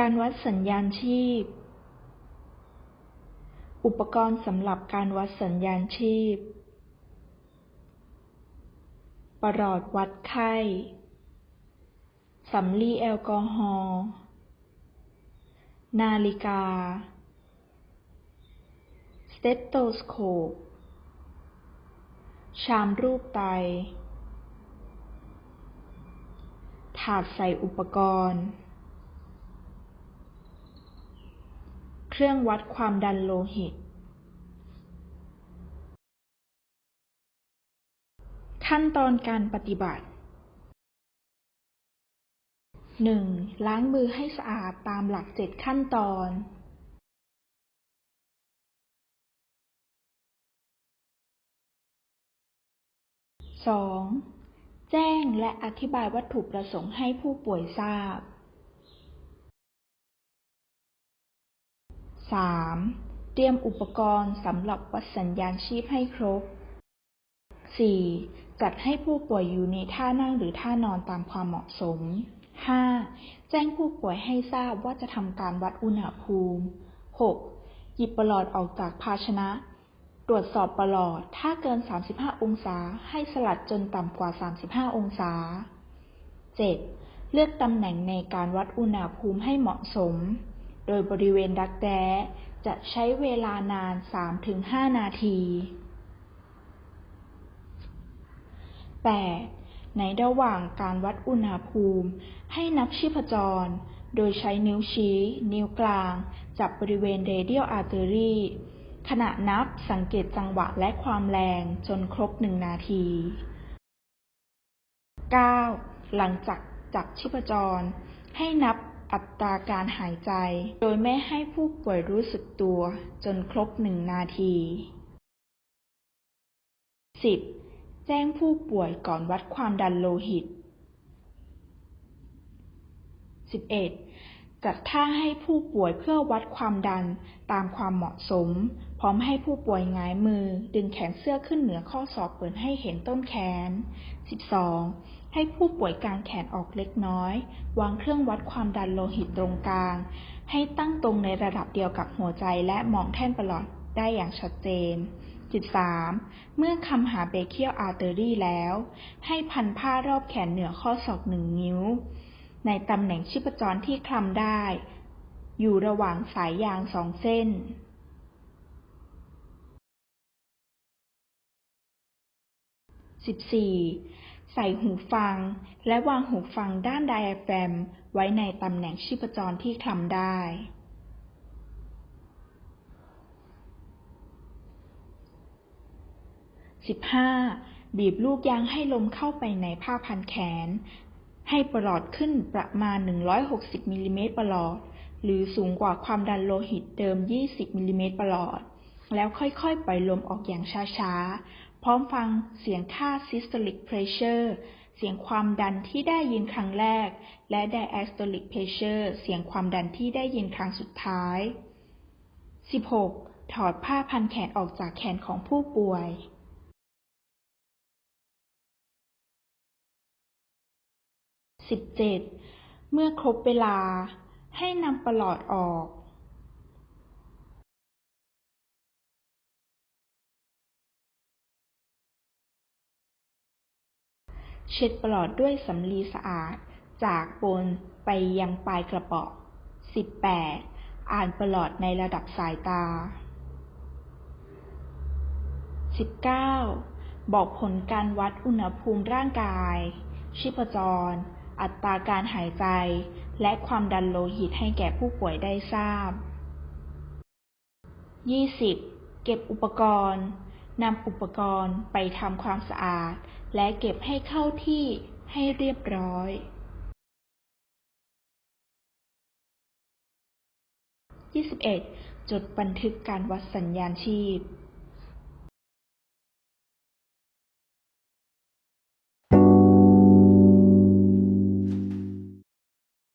การวัดสัญญาณชีพ อุปกรณ์สำหรับการวัดสัญญาณชีพ ประหลอดวัดไข้ สำลีแอลกอฮอล์ นาฬิกา สเตตโตสโคป ชามรูปไต ถาดใส่อุปกรณ์ เค รื่องวัดความดันโลหิต ขั้นตอนการปฏิบัติ 1. ล้างมือให้สะอาดตามหลักเจ็ดขั้นตอน 2. แจ้งและอธิบายวัตถุประสงค์ให้ผู้ป่วยทราบ 3. เตรียมอุปกรณ์สำหรับวัดสัญญาณชีพให้ครบ 4. จัดให้ผู้ป่วยอยู่ในท่านั่งหรือท่านอนตามความเหมาะสม 5. แจ้งผู้ป่วยให้ทราบว่าจะทำการวัดอุณหภูมิ 6. หยิบประหลอดออกจากภาชนะ ตรวจสอบประหลอด ถ้าเกิน 35 องศา ให้สลัดจนต่ำกว่า 35 องศา 7. เลือกตำแหน่งในการวัดอุณหภูมิให้เหมาะสม โดยบริเวณดักแด้จะใช้เวลานาน 3-5 นาที 8. ในระหว่างการวัดอุณหภูมิ ให้นับชีพจร โดยใช้นิ้วชี้ นิ้วกลาง จับบริเวณ radial artery ขณะนับสังเกตจังหวะและความแรงจนครบ 1 นาที 9. หลังจากจับชีพจร ให้นับ อัตราการหายใจ โดยไม่ให้ผู้ป่วยรู้สึกตัวจนครบ1นาที 10. แจ้งผู้ป่วยก่อนวัดความดันโลหิต 11. จัดท่าให้ผู้ป่วยเพื่อวัดความดันตามความเหมาะสม พร้อมให้ผู้ป่วยงายมือ ดึงแขนเสื้อขึ้นเหนือข้อศอกเปิดให้เห็นต้นแขน 12. ให้ผู้ป่วยกางแขนออกเล็กน้อย วางเครื่องวัดความดันโลหิตตรงกลาง ให้ตั้งตรงในระดับเดียวกับหัวใจและมองแท่นประหลอดได้อย่างชัดเจน 13. เมื่อคำหาเบเคียลอาร์เตอรี่แล้ว ให้พันผ้ารอบแขนเหนือข้อศอกหนึ่งนิ้ว ในตำแหน่งชีพจรที่คลำได้ อยู่ระหว่างสายยางสองเส้น 14. ใส่หูฟัง และวางหูฟังด้านไดอะแฟรมไว้ในตำแหน่งชีพจรที่คลำได้ 15. บีบลูกยางให้ลมเข้าไปในผ้าพันแขน ให้ปลอดขึ้นประมาณ 160มิลลิเมตรปลอด หรือสูงกว่าความดันโลหิตเดิม 20มิลลิเมตรปลอด แล้วค่อยๆ ปล่อยลมออกอย่างช้าๆ พร้อมฟังเสียงค่า systolic pressure เสียงความดันที่ได้ยินครั้งแรก และ diastolic pressure เสียงความดันที่ได้ยินครั้งสุดท้าย 16. ถอดผ้าพันแขนออกจากแขนของผู้ป่วย 17. เมื่อครบเวลาให้นำประหลอดออก เช็ดปลอดด้วยสำลีสะอาด จากบนไปยังปลายกระป๋อง 18. อ่านปลอดในระดับสายตา 19. บอกผลการวัดอุณหภูมิร่างกาย ชีพจร อัตราการหายใจ และความดันโลหิตให้แก่ผู้ป่วยได้ทราบ 20. เก็บอุปกรณ์ นำอุปกรณ์ไปทำความสะอาด และเก็บให้เข้าที่ให้เรียบร้อย 21. จดบันทึกการวัดสัญญาณชีพ